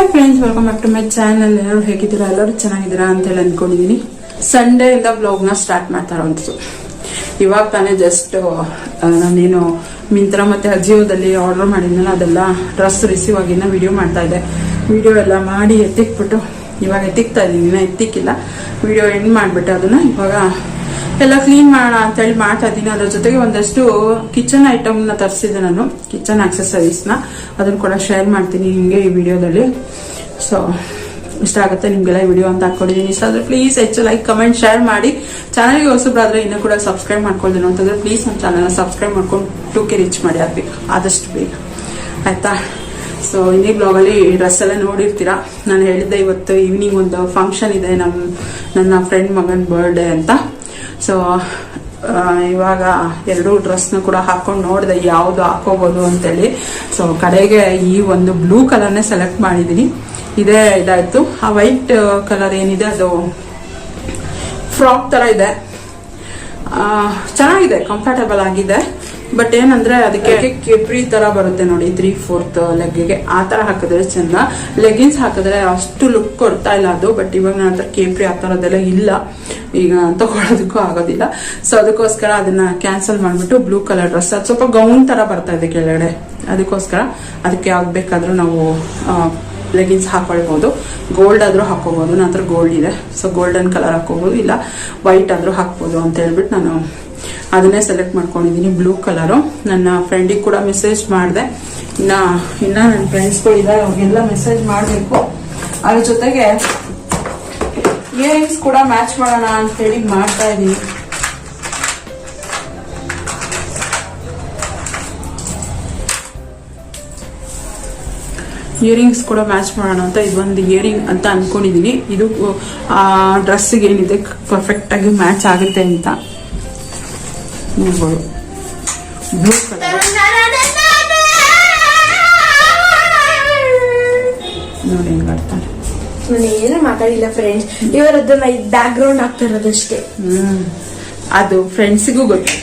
Hi friends welcome back to my channel ಎಲ್ಲರೂ ಹೇಗಿದ್ದೀರಾ? ಎಲ್ಲರೂ ಚೆನ್ನಾಗಿದ್ದೀರಾ ಅಂತೇಳಿ ಅಂದ್ಕೊಂಡಿದ್ದೀನಿ ಇಂದ ವ್ಲಾಗ್ನ ಸ್ಟಾರ್ಟ್ ಮಾಡ್ತಾ ಇರೋಂಥದ್ದು ಇವಾಗ ತಾನೇ ಜಸ್ಟ್ ನಾನೇನು ಮಿಂತ್ರ ಮತ್ತೆ ಅಜಿಯೋದಲ್ಲಿ ಆರ್ಡರ್ ಮಾಡಿದ್ನಲ್ಲ, ಅದೆಲ್ಲ ಡ್ರೆಸ್ ರಿಸೀವ್ ಆಗಿನ ವಿಡಿಯೋ ಮಾಡ್ತಾ ಇದ್ದೆ. ವಿಡಿಯೋ ಎಲ್ಲ ಮಾಡಿ ಎತ್ತಿಕ್ಬಿಟ್ಟು, ಇವಾಗ ಎತ್ತಿಕ್ತಾ ಇದ್ದೀನಿ. ಎತ್ತಿಕ್ಕಿಲ್ಲ. ವಿಡಿಯೋ ಎಂಡ್ ಮಾಡಿಬಿಟ್ಟು ಅದನ್ನ ಇವಾಗ ಎಲ್ಲ ಕ್ಲೀನ್ ಮಾಡೋಣ ಅಂತೇಳಿ ಮಾಡ್ತಾ ಇದ್ದೀನಿ. ಅದ್ರ ಜೊತೆಗೆ ಒಂದಷ್ಟು ಕಿಚನ್ ಐಟಮ್ನ ತರಿಸಿದೆ ನಾನು. ಕಿಚನ್ ಆಕ್ಸೆಸರೀಸ್ನ ಅದನ್ನು ಕೂಡ ಶೇರ್ ಮಾಡ್ತೀನಿ ನಿಮಗೆ ಈ ವಿಡಿಯೋದಲ್ಲಿ. ಸೊ ಇಷ್ಟ ಆಗುತ್ತೆ ನಿಮ್ಗೆಲ್ಲ ವಿಡಿಯೋ ಅಂತ ಹಾಕೊಂಡಿದ್ದೀನಿ ಸೊ ಆದ್ರೆ ಪ್ಲೀಸ್ ಹೆಚ್ಚು ಲೈಕ್ ಕಮೆಂಟ್ ಶೇರ್ ಮಾಡಿ. ಚಾನಲ್ಗೆ ಹೊಸಬ್ರಾದ್ರೆ ಇನ್ನೂ ಕೂಡ ಸಬ್ಸ್ಕ್ರೈಬ್ ಮಾಡ್ಕೊಳ್ದೇನು ಅಂತಂದ್ರೆ ಪ್ಲೀಸ್ ನಮ್ಮ ಚಾನಲ್ನ ಸಬ್ಸ್ಕ್ರೈಬ್ ಮಾಡ್ಕೊಂಡು ಟೂ ಕೆ ರೀಚ್ ಮಾಡಿ ಆಗ್ಬೇಕು ಆದಷ್ಟು ಬೇಗ. ಆಯ್ತಾ? ಸೊ ಇನ್ನೇ ಬ್ಲಾಗಲ್ಲಿ ಡ್ರೆಸ್ ಎಲ್ಲ ನೋಡಿರ್ತೀರಾ? ನಾನು ಹೇಳಿದ್ದೆ ಇವತ್ತು ಈವ್ನಿಂಗ್ ಒಂದು ಫಂಕ್ಷನ್ ಇದೆ. ನಮ್ಮ ನನ್ನ ಫ್ರೆಂಡ್ ಮಗನ ಬರ್ಡೇ ಅಂತ. ಸೊ ಇವಾಗ ಎರಡು ಡ್ರೆಸ್ನ ಕೂಡ ಹಾಕೊಂಡು ನೋಡಿದೆ ಯಾವುದು ಹಾಕೋಬಹುದು ಅಂತೇಳಿ. ಸೊ ಕಡೆಗೆ ಈ ಒಂದು ಬ್ಲೂ ಕಲರ್ನೇ ಸೆಲೆಕ್ಟ್ ಮಾಡಿದ್ದೀನಿ ಇದೇ ಇದಾಯಿತು. ಆ ವೈಟ್ ಕಲರ್ ಏನಿದೆ ಅದು ಫ್ರಾಕ್ ತರ ಇದೆ. ಆ, ಚೆನ್ನಾಗಿದೆ ಕಂಫರ್ಟಬಲ್ ಆಗಿದೆ. ಬಟ್ ಏನಂದ್ರೆ ಅದಕ್ಕೆ ಕೆಪ್ರಿ ತರ ಬರುತ್ತೆ ನೋಡಿ ತ್ರೀ ಫೋರ್ತ್ ಲೆಗ್ಗೆ ಆ ತರ ಹಾಕಿದ್ರೆ ಚಂದ. ಲೆಗಿನ್ಸ್ ಹಾಕಿದ್ರೆ ಅಷ್ಟು ಲುಕ್ ಕೊಡ್ತಾ ಇಲ್ಲ ಅದು ಬಟ್ ಇವಾಗ ನನ್ನ ಹತ್ರ ಕೇಪ್ರಿ ಆ ತರದೆಲ್ಲ ಇಲ್ಲ. ಈಗ ತಗೊಳ್ಳೋದಕ್ಕೂ ಆಗೋದಿಲ್ಲ. ಸೊ ಅದಕ್ಕೋಸ್ಕರ ಅದನ್ನ ಕ್ಯಾನ್ಸಲ್ ಮಾಡ್ಬಿಟ್ಟು ಬ್ಲೂ ಕಲರ್ ಡ್ರೆಸ್ ಅದು ಸ್ವಲ್ಪ ಗೌನ್ ತರ ಬರ್ತಾ ಇದೆ ಕೆಳಗಡೆ. ಅದಕ್ಕೋಸ್ಕರ ಅದಕ್ಕೆ ಯಾವ್ದು ಬೇಕಾದ್ರೂ ನಾವು ಲೆಗಿನ್ಸ್ ಹಾಕೊಳ್ಬೋದು. ಗೋಲ್ಡ್ ಆದ್ರೂ ಹಾಕೋಬಹುದು ನನ್ನ ಹತ್ರ ಗೋಲ್ಡ್ ಇದೆ. ಸೊ ಗೋಲ್ಡನ್ ಕಲರ್ ಹಾಕೋಬಹುದು ಇಲ್ಲ ವೈಟ್ ಆದ್ರೂ ಹಾಕ್ಬೋದು ಅಂತ ಹೇಳ್ಬಿಟ್ಟು ನಾನು ಅದನ್ನೇ ಸೆಲೆಕ್ಟ್ ಮಾಡ್ಕೊಂಡಿದ್ದೀನಿ ಬ್ಲೂ ಕಲರು ನನ್ನ ಫ್ರೆಂಡಿಗೆ ಕೂಡ ಮೆಸೇಜ್ ಮಾಡಿದೆ. ಇನ್ನ ಇನ್ನ ನನ್ನ ಫ್ರೆಂಡ್ಸ್ಗಳು ಇದ್ದಾರೆ ಅವ್ರಿಗೆಲ್ಲ ಮೆಸೇಜ್ ಮಾಡಬೇಕು. ಅದ್ರ ಜೊತೆಗೆ ಇಯರಿಂಗ್ಸ್ ಕೂಡ ಮ್ಯಾಚ್ ಮಾಡೋಣ ಅಂತ ಹೇಳಿ ಮಾಡ್ತಾ ಇದ್ದೀನಿ ಇಯರಿಂಗ್ಸ್ ಕೂಡ ಮ್ಯಾಚ್ ಮಾಡೋಣ ಅಂತ ಇದೊಂದು ಇಯರಿಂಗ್ ಅಂತ ಅನ್ಕೊಂಡಿದೀನಿ. ಇದು, ಆ ಡ್ರೆಸ್ಸಿಗೆ ಏನಿದೆ ಪರ್ಫೆಕ್ಟ್ ಆಗಿ ಮ್ಯಾಚ್ ಆಗುತ್ತೆ ಅಂತ. ನೋಡ್ಬೋದು ಬ್ಲೂ ಕಲರ್ ನೋಡಿ ಹೆಂಗ್ ಆಡ್ತಾರೆ ನಾನು ಏನು ಮಾತಾಡಿಲ್ಲ ಫ್ರೆಂಡ್ಸ್ ಇವರದ್ದನ್ನ ಬ್ಯಾಕ್ ಗ್ರೌಂಡ್ ಆಗ್ತಾ ಇರೋದಷ್ಟೇ ಹ್ಮ್ ಅದು ಫ್ರೆಂಡ್ಸಿಗೂ ಗೊತ್ತು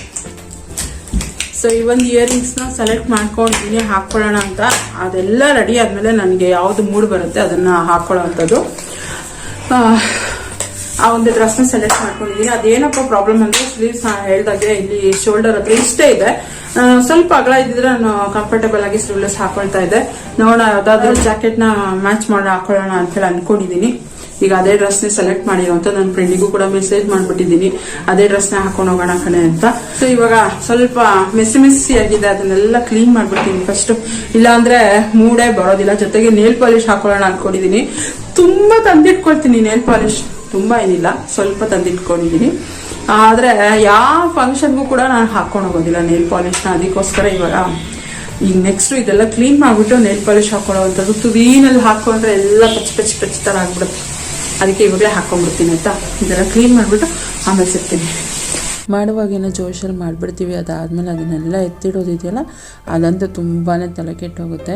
ಸೊ ಈ ಒಂದು ಇಯರಿಂಗ್ಸ್ನ ಸೆಲೆಕ್ಟ್ ಮಾಡ್ಕೊಂಡಿದ್ದೀನಿ ಹಾಕೊಳ್ಳೋಣ ಅಂತ ಅದೆಲ್ಲ ರೆಡಿ ಆದ್ಮೇಲೆ ನನಗೆ ಯಾವ್ದು ಮೂಡ್ ಬರುತ್ತೆ ಅದನ್ನ ಹಾಕೊಳ್ಳೋ ಅಂಥದ್ದು ಆ, ಒಂದು ಡ್ರೆಸ್ನ ಸೆಲೆಕ್ಟ್ ಮಾಡ್ಕೊಂಡಿದ್ದೀನಿ ಅದೇನಪ್ಪ ಪ್ರಾಬ್ಲಮ್ ಅಂದ್ರೆ ಸ್ಲೀವ್ಸ್ ಹೇಳ್ದಾಗೆ ಇಲ್ಲಿ ಶೋಲ್ಡರ್ ಹತ್ರ ಇಷ್ಟೇ ಇದೆ. ಸ್ವಲ್ಪ ಅಗಲ ಇದ್ದಿದ್ರೆ ನಾನು ಕಂಫರ್ಟಬಲ್ ಆಗಿ ಸ್ಲೀವ್ಲೆಸ್ ಹಾಕೊಳ್ತಾ ಇದ್ದೆ. ನೋಡೋಣ ಯಾವ್ದಾದ್ರು ಜಾಕೆಟ್ನ ಮ್ಯಾಚ್ ಮಾಡಿ ಹಾಕೊಳ್ಳೋಣ ಅಂತ ಹೇಳಿ ಅನ್ಕೊಂಡಿದ್ದೀನಿ ಈಗ ಅದೇ ಡ್ರೆಸ್ನ ಸೆಲೆಕ್ಟ್ ಮಾಡಿರೋಂತ ನನ್ನ ಫ್ರೆಂಡಿಗೂ ಕೂಡ ಮೆಸೇಜ್ ಮಾಡ್ಬಿಟ್ಟಿದ್ದೀನಿ. ಅದೇ ಡ್ರೆಸ್ನ ಹಾಕೊಂಡು ಹೋಗೋಣ ಕಣೆ ಅಂತ. ಸೊ ಇವಾಗ ಸ್ವಲ್ಪ ಮೆಸ್ಸಿ ಮೆಸ್ಸಿ ಆಗಿದೆ. ಅದನ್ನೆಲ್ಲ ಕ್ಲೀನ್ ಮಾಡ್ಬಿಡ್ತೀನಿ ಫಸ್ಟ್ ಇಲ್ಲಾಂದ್ರೆ ಮೂಡೇ ಬರೋದಿಲ್ಲ. ಜೊತೆಗೆ ನೇಲ್ ಪಾಲಿಶ್ ಹಾಕೊಳ್ಳೋಣ ಅನ್ಕೊಂಡಿದೀನಿ. ತುಂಬಾ ತಂದಿಟ್ಕೊಳ್ತೀನಿ ನೇಲ್ ಪಾಲಿಶ್ ತುಂಬಾ ಏನಿಲ್ಲ, ಸ್ವಲ್ಪ ತಂದಿಟ್ಕೊಂಡಿದ್ದೀನಿ ಆದರೆ ಯಾವ ಫಂಕ್ಷನ್ಗೂ ಕೂಡ ನಾನು ಹಾಕೊಂಡು ಹೋಗೋದಿಲ್ಲ ನೇಲ್ ಪಾಲಿಶ್ನ, ಅದಕ್ಕೋಸ್ಕರ ಇವಾಗ ಈಗ ನೆಕ್ಸ್ಟ್ ಇದೆಲ್ಲ ಕ್ಲೀನ್ ಮಾಡಿಬಿಟ್ಟು ನೇಲ್ ಪಾಲಿಶ್ ಹಾಕೊಳ್ಳೋವಂಥದ್ದು ತುದೀನಲ್ಲಿ ಹಾಕೊಂಡ್ರೆ ಎಲ್ಲ ಪಚ್ಚ ಪಚ್ಚ ಪಚ್ಚ ಥರ ಆಗ್ಬಿಡುತ್ತೆ. ಅದಕ್ಕೆ ಇವಾಗಲೇ ಹಾಕೊಂಡ್ಬಿಡ್ತೀನಿ ಆಯಿತಾ? ಇದೆಲ್ಲ ಕ್ಲೀನ್ ಮಾಡ್ಬಿಟ್ಟು ಆಮೇಲೆ ಸಿಗ್ತೀನಿ. ಮಾಡುವಾಗಿನ ಜೋಶಲ್ಲಿ ಮಾಡಿಬಿಡ್ತೀವಿ, ಅದಾದಮೇಲೆ ಅದನ್ನೆಲ್ಲ ಎತ್ತಿಡೋದಿದೆಯಲ್ಲ, ಅದಂತೂ ತುಂಬಾ ತಲೆ ಕೆಟ್ಟೋಗುತ್ತೆ.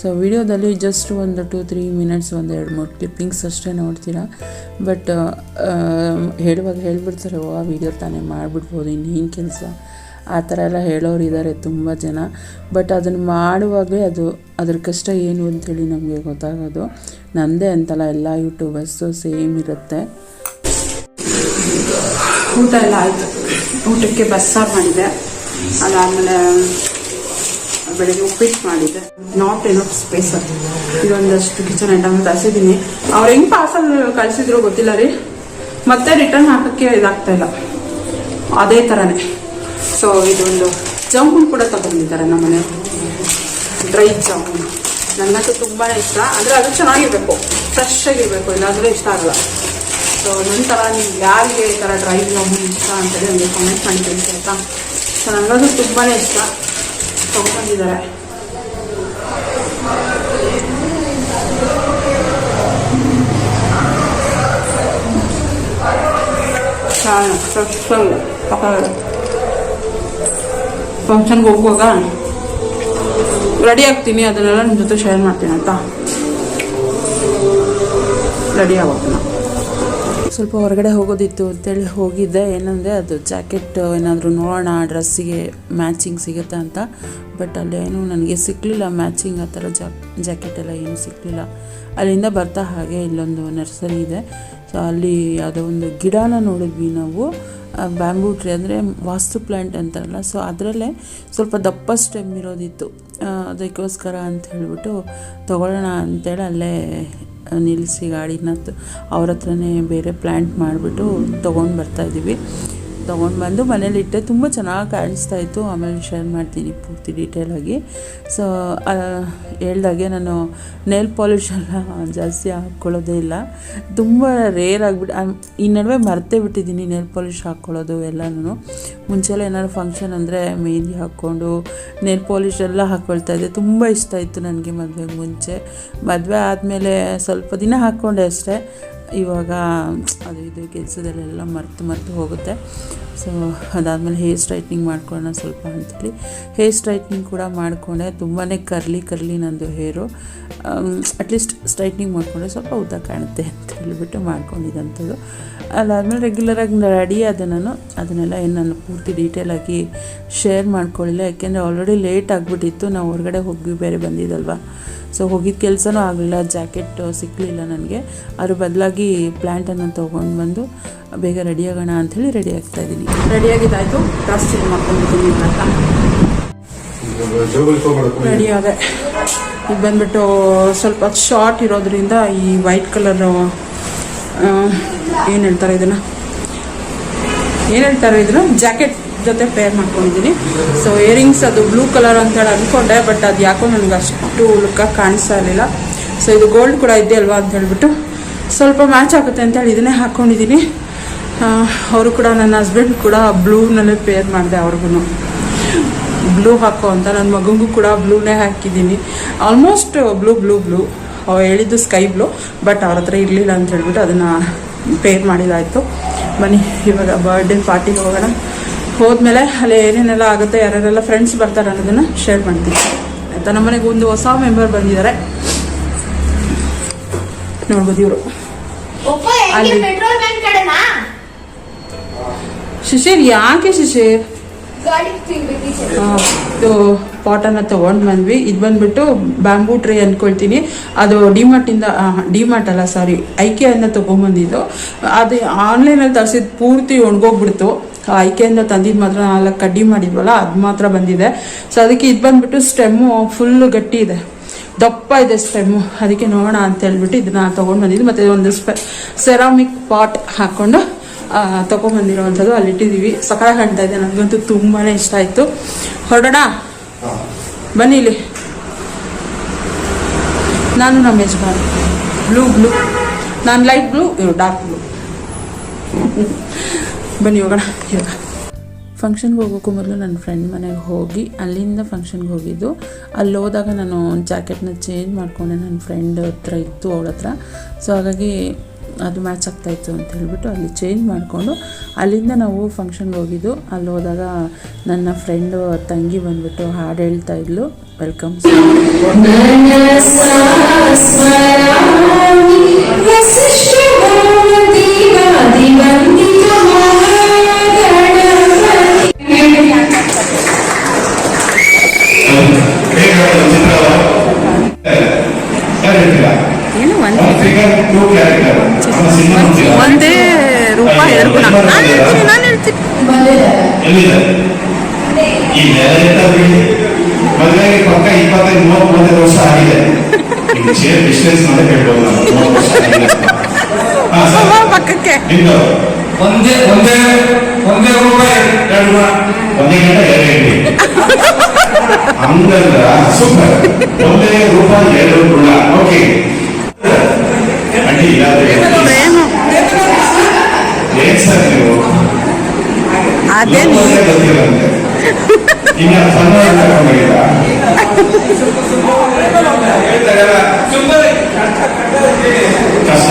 ಸೊ ವಿಡಿಯೋದಲ್ಲಿ ಜಸ್ಟ್ ಒಂದು ಟೂ ತ್ರೀ ಮಿನಿಟ್ಸ್ ಒಂದು ಎರಡು ಮೂರು ಕ್ಲಿಪ್ಪಿಂಗ್ಸ್ ಅಷ್ಟೇ ನೋಡ್ತೀರಾ. ಬಟ್ ಹೇಳುವಾಗ ಹೇಳ್ಬಿಡ್ತಾರೆ ಓ ಆ ವಿಡಿಯೋ ತಾನೇ ಮಾಡಿಬಿಡ್ಬೋದು, ಇನ್ನೇನು ಕೆಲಸ? ಆ ಥರ ಎಲ್ಲ ಹೇಳೋರು ಇದ್ದಾರೆ ತುಂಬ ಜನ. ಬಟ್ ಅದನ್ನು ಮಾಡುವಾಗಲೇ ಅದು, ಅದ್ರ ಕಷ್ಟ ಏನು ಅಂತೇಳಿ ನಮಗೆ ಗೊತ್ತಾಗೋದು. ನನ್ನದೇ ಅಂತಲ್ಲ, ಎಲ್ಲ ಯೂಟ್ಯೂಬರ್ಸು ಸೇಮ್ ಇರುತ್ತೆ. ಊಟ ಎಲ್ಲ ಆಯ್ತು. ಊಟಕ್ಕೆ ಬಸ್ಸಾರು ಮಾಡಿದೆ. ಅದಾದ್ಮೇಲೆ ಬೆಳಿಗ್ಗೆ ಉಪ್ಪಿಟ್ಟು ಮಾಡಿದೆ. ನಾಟ್ ಏನೋ ಸ್ಪೇಸ್ ಇದೊಂದಷ್ಟು ಕಿಚನ್ ಐಟಮ್ ತರಿಸಿದ್ದೀನಿ. ಅವ್ರು ಹೆಂಗ್ ಪಾರ್ಸಲ್ ಕಳ್ಸಿದ್ರು ಗೊತ್ತಿಲ್ಲ ರೀ. ಮತ್ತೆ ರಿಟರ್ನ್ ಹಾಕಕ್ಕೆ ಇದಾಗ್ತಾ ಇಲ್ಲ. ಅದೇ ಥರನೇ ಸೊ ಇದೊಂದು ಜಾಮೂನ್ ಕೂಡ ತಗೊಂಡಿದ್ದಾರೆ ನಮ್ಮನೆ ಡ್ರೈ ಜಾಮೂನ್. ನನಗಂತೂ ತುಂಬಾ ಇಷ್ಟ. ಅಂದ್ರೆ ಅದು ಚೆನ್ನಾಗಿರ್ಬೇಕು. ಫ್ರೆಶ್ ಆಗಿರ್ಬೇಕು. ಇಲ್ಲಾಂದ್ರೆ ಇಷ್ಟ ಆಗಲ್ಲ. ಸೊ ನಂತರ ನೀವು ಯಾರಿಗೆ ಈ ಥರ ಡ್ರೈ ಜಾಮೂನ್ ಇಷ್ಟ ಅಂತೇಳಿ ನನಗೆ ಕಮೆಂಟ್ ಮಾಡಿ ತಿಳಿಸಿ ಆಯ್ತಾ? ಸೊ ನನಗದು ತುಂಬಾ ಇಷ್ಟ. ತೊಗೊಂಡಿದ್ದಾರೆ ಫಂಕ್ಷನ್ಗೆ ಹೋಗುವಾಗ ರೆಡಿ ಆಗ್ತೀನಿ, ಅದನ್ನೆಲ್ಲ ನಿಮ್ಮ ಜೊತೆ ಶೇರ್ ಮಾಡ್ತೀನಿ ಅಂತ ರೆಡಿ ಆಗೋದು ಸ್ವಲ್ಪ ಹೊರಗಡೆ ಹೋಗೋದಿತ್ತು ಅಂತೇಳಿ ಹೋಗಿದ್ದೆ. ಏನಂದರೆ ಅದು ಜಾಕೆಟ್ ಏನಾದರೂ ನೋಡೋಣ ಡ್ರೆಸ್ಸಿಗೆ ಮ್ಯಾಚಿಂಗ್ ಸಿಗುತ್ತೆ ಅಂತ. ಬಟ್ ಅಲ್ಲೇನು ನನಗೆ ಸಿಕ್ಕಲಿಲ್ಲ ಮ್ಯಾಚಿಂಗ್ ಆ ಥರ ಜಾಕೆಟ್ ಎಲ್ಲ ಏನು ಸಿಕ್ಕಲಿಲ್ಲ ಅಲ್ಲಿಂದ ಬರ್ತಾ ಹಾಗೆ ಇಲ್ಲೊಂದು ನರ್ಸರಿ ಇದೆ. ಸೊ ಅಲ್ಲಿ ಯಾವುದೋ ಒಂದು ಗಿಡನ ನೋಡಿದ್ವಿ ನಾವು. ಬ್ಯಾಂಬೂ ಟ್ರೀ ಅಂದರೆ ವಾಸ್ತು ಪ್ಲ್ಯಾಂಟ್ ಅಂತಾರಲ್ಲ. ಸೊ ಅದರಲ್ಲೇ ಸ್ವಲ್ಪ ದಪ್ಪ ಸ್ಟೆಮ್ ಇರೋದಿತ್ತು. ಅದಕ್ಕೋಸ್ಕರ ಅಂತ ಹೇಳಿಬಿಟ್ಟು ತೊಗೊಳ್ಳೋಣ ಅಂತೇಳಿ ಅಲ್ಲೇ ನಿಲ್ಲಿಸಿ ಗಾಡಿನ ಅವ್ರ ಹತ್ರನೇ ಬೇರೆ ಪ್ಲ್ಯಾಂಟ್ ಮಾಡಿಬಿಟ್ಟು ತೊಗೊಂಡು ಬರ್ತಾಯಿದ್ದೀವಿ ತೊಗೊಂಡು ಬಂದು ಮನೇಲಿಟ್ಟೆ ತುಂಬ ಚೆನ್ನಾಗಿ ಕಾಣಿಸ್ತಾ ಇತ್ತು. ಆಮೇಲೆ ಶೇರ್ ಮಾಡ್ತೀನಿ ಪೂರ್ತಿ ಡೀಟೇಲಾಗಿ ಸೊ ಹೇಳ್ದಾಗೆ ನಾನು ನೇಲ್ ಪಾಲಿಶ್ ಎಲ್ಲ ಜಾಸ್ತಿ ಹಾಕ್ಕೊಳ್ಳೋದೇ ಇಲ್ಲ. ತುಂಬ ರೇರ್ ಆಗಿಬಿಟ್ಟು ಈ ನಡುವೆ ಮರ್ತೇ ಬಿಟ್ಟಿದ್ದೀನಿ ನೇಲ್ ಪಾಲಿಶ್ ಹಾಕ್ಕೊಳ್ಳೋದು ಎಲ್ಲನೂ ಮುಂಚೆಲ್ಲ ಏನಾದ್ರು ಫಂಕ್ಷನ್ ಅಂದರೆ ಮೆಹಂದಿ ಹಾಕ್ಕೊಂಡು ನೇಲ್ ಪಾಲಿಷ್ ಎಲ್ಲ ಹಾಕ್ಕೊಳ್ತಾ ಇದ್ದೆ. ತುಂಬ ಇಷ್ಟ ಇತ್ತು ನನಗೆ ಮದುವೆಗೆ ಮುಂಚೆ. ಮದುವೆ ಆದಮೇಲೆ ಸ್ವಲ್ಪ ದಿನ ಹಾಕ್ಕೊಂಡೆ ಅಷ್ಟೇ. ಇವಾಗ ಅದು ಇದು ಕೆಲಸದಲ್ಲೆಲ್ಲ ಮರ್ತು ಮರ್ತು ಹೋಗುತ್ತೆ. ಸೊ ಅದಾದಮೇಲೆ ಹೇರ್ ಸ್ಟ್ರೈಟ್ನಿಂಗ್ ಮಾಡ್ಕೊಳ್ಳೋಣ ಸ್ವಲ್ಪ ಅಂತೇಳಿ. ಹೇರ್ ಸ್ಟ್ರೈಟ್ನಿಂಗ್ ಕೂಡ ಮಾಡಿಕೊಂಡೆ. ತುಂಬಾ ಕರ್ಲಿ ಕರ್ಲಿ ನಂದು ಹೇರು ಅಟ್ಲೀಸ್ಟ್ ಸ್ಟ್ರೈಟ್ನಿಂಗ್ ಮಾಡಿಕೊಂಡ್ರೆ ಸ್ವಲ್ಪ ಉದ್ದ ಕಾಣುತ್ತೆ ಅಂತ ಹೇಳಿಬಿಟ್ಟು ಮಾಡ್ಕೊಂಡಿದ್ದಂಥದ್ದು ಅದಾದಮೇಲೆ ರೆಗ್ಯುಲರಾಗಿ ರೆಡಿ ಆದ ನಾನು. ಅದನ್ನೆಲ್ಲ ಏನು ನಾನು ಪೂರ್ತಿ ಡೀಟೇಲಾಗಿ ಶೇರ್ ಮಾಡ್ಕೊಳ್ಳಿಲ್ಲ. ಯಾಕೆಂದರೆ ಆಲ್ರೆಡಿ ಲೇಟ್ ಆಗಿಬಿಟ್ಟಿತ್ತು. ನಾವು ಹೊರಗಡೆ ಹೋಗಿ ಬೇರೆ ಬಂದಿದ್ದಲ್ವ. ಸೊ ಹೋಗಿದ್ದ ಕೆಲಸನೂ ಆಗಲಿಲ್ಲ, ಜಾಕೆಟ್ ಸಿಕ್ಕಲಿಲ್ಲ ನನಗೆ. ಅದ್ರ ಬದಲಾಗಿ ಪ್ಲ್ಯಾಂಟನ್ನು ತೊಗೊಂಡು ಬಂದು, ಬೇಗ ರೆಡಿ ಆಗೋಣ ಅಂಥೇಳಿ ರೆಡಿ ಆಗ್ತಾ ಇದ್ದೀನಿ. ರೆಡಿಯಾಗಿದ್ದಾಯ್ತು ಡ್ರೆಸ್ ಮಾಡ್ಕೊಂಡಿದ್ದೀನಿ ರೆಡಿ ಆದೆ ಇದು ಬಂದ್ಬಿಟ್ಟು ಸ್ವಲ್ಪ ಶಾರ್ಟ್ ಇರೋದ್ರಿಂದ ಈ ವೈಟ್ ಕಲರ್ ಏನು ಹೇಳ್ತಾರೆ ಇದನ್ನು? ಏನು ಹೇಳ್ತಾರೆ ಇದನ್ನು? ಜಾಕೆಟ್ ಜೊತೆ ಪೇರ್ ಮಾಡ್ಕೊಂಡಿದ್ದೀನಿ ಸೊ ಇಯರಿಂಗ್ಸ್ ಅದು ಬ್ಲೂ ಕಲರ್ ಅಂತೇಳಿ ಅಂದ್ಕೊಂಡೆ ಬಟ್ ಅದು ಯಾಕೋ ನನಗೆ ಅಷ್ಟು ಲುಕ್ಕಾಗಿ ಕಾಣಿಸ್ತಾ ಇರಲಿಲ್ಲ. ಸೊ ಇದು ಗೋಲ್ಡ್ ಕೂಡ ಇದೆ ಅಲ್ವಾ ಅಂತ ಹೇಳ್ಬಿಟ್ಟು ಸ್ವಲ್ಪ ಮ್ಯಾಚ್ ಆಗುತ್ತೆ ಅಂತೇಳಿ ಇದನ್ನೇ ಹಾಕ್ಕೊಂಡಿದ್ದೀನಿ ಅವರು ಕೂಡ ನನ್ನ ಹಸ್ಬೆಂಡ್ ಕೂಡ ಬ್ಲೂನಲ್ಲೇ ಪೇರ್ ಮಾಡಿದೆ ಅವ್ರಿಗೂ ಬ್ಲೂ ಹಾಕೋ ಅಂತ. ನನ್ನ ಮಗನಿಗೂ ಕೂಡ ಬ್ಲೂನೇ ಹಾಕಿದ್ದೀನಿ ಆಲ್ಮೋಸ್ಟ್ ಬ್ಲೂ ಬ್ಲೂ ಬ್ಲೂ ಅವ ಹೇಳಿದ್ದು ಸ್ಕೈ ಬ್ಲೂ ಬಟ್ ಅವ್ರ ಹತ್ರ ಇರಲಿಲ್ಲ ಅಂತ ಹೇಳ್ಬಿಟ್ಟು ಅದನ್ನು ಪೇರ್ ಮಾಡಿದಾಯಿತು. ಬನ್ನಿ, ಇವಾಗ ಬರ್ಡೇ ಪಾರ್ಟಿಗೆ ಹೋಗೋಣ. ಹೋದ್ಮೇಲೆ ಅಲ್ಲಿ ಏನೇನೆಲ್ಲ ಆಗುತ್ತೆ ಯಾರ್ಯಾರೆಲ್ಲ ಫ್ರೆಂಡ್ಸ್ ಬರ್ತಾರೆ ಅನ್ನೋದನ್ನು ಶೇರ್ ಮಾಡ್ತೀನಿ. ಆಯಿತಾ? ನಮ್ಮನೆಗೆ ಒಂದು ಹೊಸ ಮೆಂಬರ್ ಬಂದಿದ್ದಾರೆ. ನೋಡ್ಬೋದು ಇವರು. ಶಿಶಿರ್ ಯಾಕೆ ಶಿಶಿರ್? ಪಾಟನ್ನ ತಗೊಂಡ್ ಆ, ಇದು ಪಾಟನ್ನು ತೊಗೊಂಡು ಬಂದ್ವಿ. ಇದು ಬಂದ್ಬಿಟ್ಟು ಬ್ಯಾಂಬೂ ಟ್ರೀ ಅಂದ್ಕೊಳ್ತೀನಿ ಅದು ಡಿಮಾರ್ಟಿಂದ ಡಿಮಾರ್ಟ್ ಅಲ್ಲ ಸಾರಿ ಐಕೆಯಿಂದ ತೊಗೊಂಬಂದಿದ್ದು ಅದು ಆನ್ಲೈನಲ್ಲಿ ತರಿಸಿದ ಪೂರ್ತಿ ಒಣಗೋಗ್ಬಿಡ್ತು. ಐಕೆಯಿಂದ ತಂದಿದ್ದು ಮಾತ್ರ ನಾಲ್ಕು ಕಡ್ಡಿ ಮಾಡಿದ್ವಲ್ಲ ಅದು ಮಾತ್ರ ಬಂದಿದೆ. ಸೊ ಅದಕ್ಕೆ ಇದು ಬಂದ್ಬಿಟ್ಟು ಸ್ಟೆಮ್ಮು ಫುಲ್ ಗಟ್ಟಿ ಇದೆ. ದಪ್ಪ ಇದೆ ಸ್ಟೆಮ್ಮು. ಅದಕ್ಕೆ ನೋಡೋಣ ಅಂತ ಹೇಳ್ಬಿಟ್ಟು ಇದನ್ನ ತೊಗೊಂಡು ಬಂದಿದ್ದು. ಮತ್ತು ಒಂದು ಸ್ಪೆ ಸೆರಾಮಿಕ್ ಪಾಟ್ ಹಾಕ್ಕೊಂಡು ಆ, ಅಲ್ಲಿಟ್ಟಿದ್ದೀವಿ ಸಕಾಲ ಕಾಣ್ತಾ ಇದೆ. ನನಗಂತೂ ತುಂಬಾ ಇಷ್ಟ ಆಯಿತು. ಹೊರಡೋಣ? ಬನ್ನಿ ಇಲ್ಲಿ. ನಾನು ನಮ್ಮ ಯಜಮಾನ್. ಬ್ಲೂ ಬ್ಲೂ ನಾನು ಲೈಟ್ ಬ್ಲೂ ಡಾರ್ಕ್ ಬ್ಲೂ ಬನ್ನಿ ಹೋಗೋಣ, ಇವಾಗ. ಫಂಕ್ಷನ್ಗೆ ಹೋಗೋಕ್ಕೂ ಮೊದಲು ನನ್ನ ಫ್ರೆಂಡ್ ಮನೆಗೆ ಹೋಗಿ, ಅಲ್ಲಿಂದ ಫಂಕ್ಷನ್ಗೆ ಹೋಗಿದ್ದು. ಅಲ್ಲಿ ಹೋದಾಗ ನಾನು ಜಾಕೆಟ್ನ ಚೇಂಜ್ ಮಾಡಿಕೊಂಡೆ, ನನ್ನ ಫ್ರೆಂಡ್ ಹತ್ರ ಇತ್ತು, ಅವಳ ಹತ್ರ. ಸೊ ಹಾಗಾಗಿ ಅದು ಮ್ಯಾಚ್ ಆಗ್ತಾಯಿತ್ತು ಅಂತ ಹೇಳಿಬಿಟ್ಟು ಅಲ್ಲಿ ಚೇಂಜ್ ಮಾಡಿಕೊಂಡು, ಅಲ್ಲಿಂದ ನಾವು ಫಂಕ್ಷನ್ಗೆ ಹೋಗಿದ್ದು. ಅಲ್ಲಿ ಹೋದಾಗ ನನ್ನ ಫ್ರೆಂಡು ತಂಗಿ ಬಂದ್ಬಿಟ್ಟು ಹಾಡು ಹೇಳ್ತಾ ಇದ್ಲು. ವೆಲ್ಕಮ್ ಏನು ಒಂದು ಒಂದೇ ರೂಪ ಎರಡು ಗುಣ ನಾನು ಹೇಳ್ತೀನಿ ನಾನು ಹೇಳ್ತೀನಿ ಎಲ್ಲಿದೆ ಈ ನೆಲೆಯಿಂದ ಬಿಡಿ ಮದುವೆಗೆ ಪಕ್ಕ ಇಪ್ಪತ್ತೈದು ಮೂವತ್ತು ಮೂವತ್ತೈದು ವರ್ಷ ಆಗಿದೆ ಈಗ ಶೇರ್ ಡಿಸ್ಟೆನ್ಸ್ ಅಂತ ಹೇಳ್ಬೋದು ನಾವು ಮೂವತ್ತು ವರ್ಷ ಆಗಿದೆ ಅಂತ. ಹಾ, ಸರ್. ಹೋಗೋ ಪಕ್ಕಕ್ಕೆ ನಿಮ್ದು ಒಂದೇ ಒಂದೇ ಒಂದೇ ರೂಪಾಯಿ ಎರಡು ಗುಣ ಒಂದೇ ಗಂಟೆ ಎರಡು ಗಂಟೆ ಹಂಗಲ್ಲ ಸೂಪರ್. ಒಂದೇ ರೂಪ ಎರಡು ಗುಣ ಓಕೆ. ಅಡ್ಡಿ ಏನ್? ಸರ್ ನೀವು. ಅದೇ. ಇನ್ನ ಸಣ್ಣ? ಕಷ್ಟ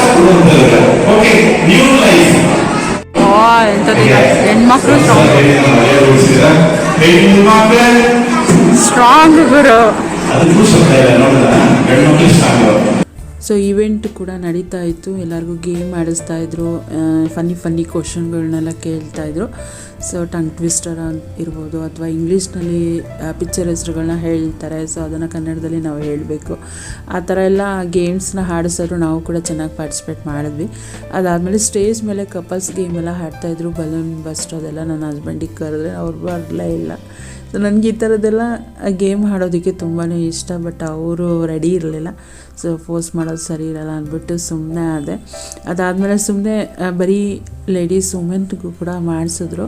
ಓಕೆ ನ್ಯೂ ಲೈಫ್ ಓ ಎಂಥದ್ದಿಲ್ಲ. ಹೆಣ್ಮಕ್ಳು ಸ್ಟ್ರಾಂಗ್ ಗುರು. ಸೊ ಇವೆಂಟ್ ಕೂಡ ನಡೀತಾ ಇತ್ತು. ಎಲ್ಲರಿಗೂ ಗೇಮ್ ಆಡಿಸ್ತಾ ಇದ್ರು. ಫನ್ನಿ ಫನ್ನಿ ಕ್ವಶನ್ಗಳನ್ನೆಲ್ಲ ಕೇಳ್ತಾ ಇದ್ರು. ಸೊ ಟಂಗ್ ಟ್ವಿಸ್ಟರ್ ಇರ್ಬೋದು ಅಥವಾ ಇಂಗ್ಲೀಷ್ನಲ್ಲಿ ಪಿಕ್ಚರ್ ಹೆಸ್ರುಗಳನ್ನ ಹೇಳ್ತಾರೆ. ಸೊ ಅದನ್ನು ಕನ್ನಡದಲ್ಲಿ ನಾವು ಹೇಳಬೇಕು. ಆ ಥರ ಎಲ್ಲ ಗೇಮ್ಸ್ನ ಹಾಡಿಸಿದ್ರು ನಾವು ಕೂಡ ಚೆನ್ನಾಗಿ ಪಾರ್ಟಿಸಿಪೇಟ್ ಮಾಡಿದ್ವಿ. ಅದಾದಮೇಲೆ ಸ್ಟೇಜ್ ಮೇಲೆ ಕಪಲ್ಸ್ ಗೇಮ್ ಎಲ್ಲ ಹಾಡ್ತಾಯಿದ್ರು ಬಲೂನ್ ಬಸ್ಟ್ ಅದೆಲ್ಲ ನನ್ನ ಹಸ್ಬೆಂಡಿಗೆ ಕರೆದ್ರೆ ಅವ್ರು ಬರಲೇ ಇಲ್ಲ. ಸೊ ನನಗೆ ಈ ಥರದ್ದೆಲ್ಲ ಗೇಮ್ ಆಡೋದಕ್ಕೆ ತುಂಬಾ ಇಷ್ಟ ಬಟ್ ಅವರು ರೆಡಿ ಇರಲಿಲ್ಲ. ಸೊ ಫೋರ್ಸ್ ಮಾಡೋದು ಸರಿ ಇರಲ್ಲ ಅಂದ್ಬಿಟ್ಟು ಸುಮ್ಮನೆ ಆದೆ. ಅದಾದಮೇಲೆ ಸುಮ್ಮನೆ ಬರೀ ಲೇಡೀಸ್ ವುಮೆನ್ಗೂ ಕೂಡ ಮಾಡಿಸಿದ್ರು.